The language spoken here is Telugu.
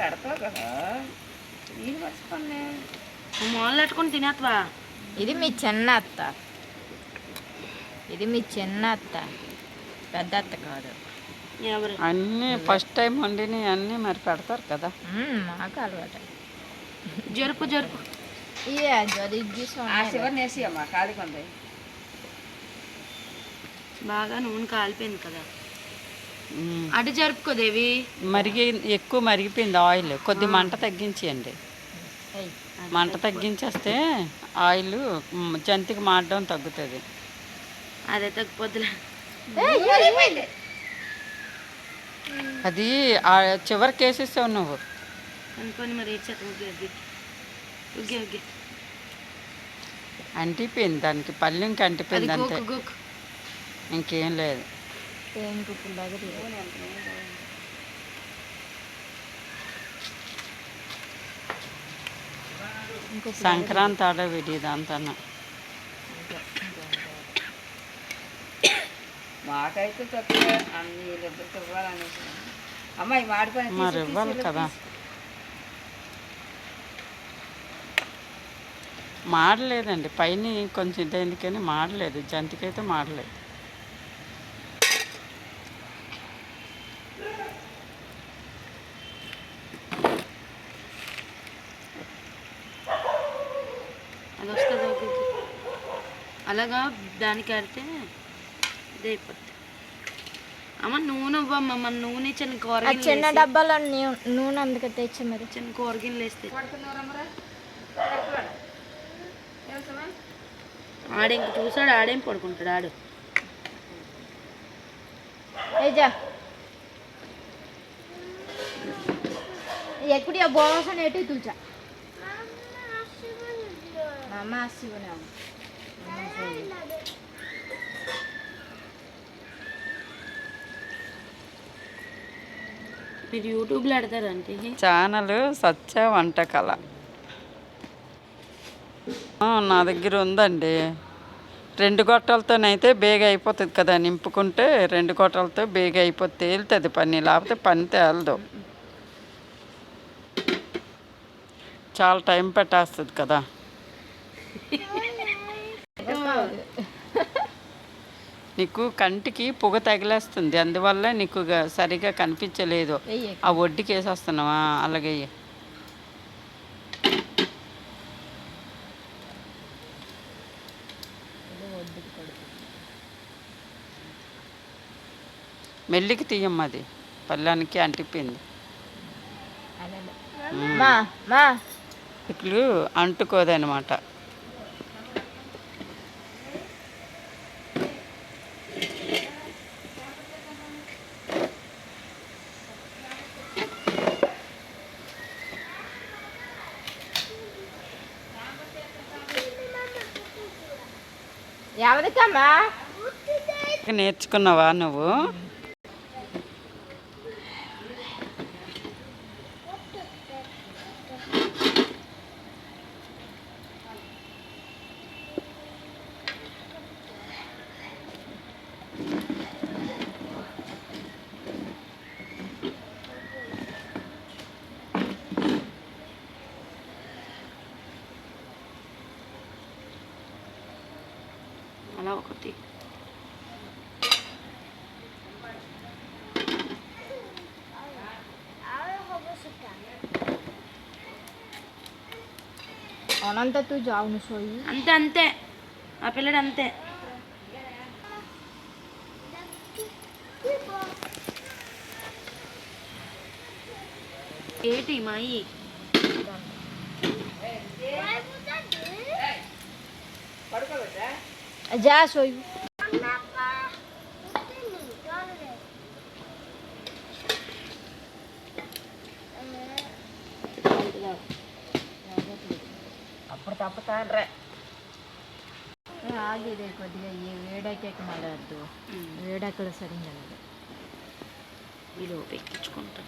పెడతావు కదా పెట్టుకొని తినేత్వా ఇది మీ చిన్న అత్త. ఇది మీ చిన్న అత్త. పెద్ద అత్త కాదు. ఎవరు? అన్నీ ఫస్ట్ టైం వండినవి అన్నీ మరి పెడతారు కదా. మ్మ్, మాకు అలవాటు. జరుపు జరుపు. ఇదే జరిగి శివన్ వేసి అమ్మా ఖాళీగా ఉంది. బాగా నూనె కాలిపోయింది కదా. అటు జరుపుకోదేవి మరిగి ఎక్కువ మరిగిపోయింది ఆయిల్. కొద్ది మంట తగ్గించేయండి. మంట తగ్గించేస్తే ఆయిల్ జంతికి మాడడం తగ్గుతుంది. అదే తగ్గిపోద్దులే. అది ఆ చివరికి వేసేసావు నువ్వు. అనుకోని మరి అంటిపోయింది దానికి పల్లెంకి అది అంటిపోయింది అంతే ఇంకేం లేదు. తేంకుప్పుల దగ్గర సంక్రాంతి ఆడ విడిదంతా మాకైతే తక్కువ అన్ని వీళ్ళిద్దరికి ఇవ్వాలనేసి. అమ్మాయి మాడిపోయిన మరి ఇవ్వాలి కదా. మాడలేదండి. పైన కొంచెం ఇదైంది కానీ మాడలేదు. జంతికైతే మాడలేదు. అలాగా దానికి ఆడితే ఇదే అయిపోద్ది. అమ్మ నూనె ఇవ్వమ్మ మన నూనె చిన్న ఆ కూరగిన్నెలు చిన్న డబ్బాలో నూనె అందుకే తెచ్చి మరి? చిన్న కూరగిన్నెలు వేస్తే. ఆడ ఇంక చూసాడు ఆడేం పడుకుంటాడు ఆడు. ఎప్పుడు బోసం ఎటు తుల్చా? అమ్మ శివనే మీరు యూట్యూబ్లో ఆడతారంటే ఛానల్ సత్య వంటకళ నా దగ్గర ఉందండి. రెండు గొట్టాలతోనైతే బేగ అయిపోతుంది కదా నింపుకుంటే రెండు గొట్టాలతో బేగ అయిపోతే తేలుతుంది పని లేకపోతే పని తేలదు. చాలా టైం పెట్టేస్తుంది కదా. నీకు కంటికి పొగ తగిలేస్తుంది. అందువల్ల నీకు సరిగా కనిపించలేదు. ఆ వడ్డీకి వేసేస్తున్నావా అలాగే. మెల్లికి తీయమ్మ అది. పళ్ళానికి అంటిపోయింది. ఇట్లు అంటుకోదనమాట. ఎవరికమ్మా నేర్చుకున్నావా నువ్వు? అలా ఒకటి. అనంత తూ జావును సోయి. అంతే అంతే. ఆ పిల్లడు అంతే. ఏటి మాయి? Já sou. అప్పుడు తప్పుతాండ్రే ಆಗಿದೆ ಕೊದ್ದಿಗೆ ಈ ವೇಡಕ್ಕೆ ಮಾಡೋದು ವೇಡಕ್ಕಳು ಸರಿ ಇದು ಬೇಕಿಚ್ಕೊಂಡ್ರೆ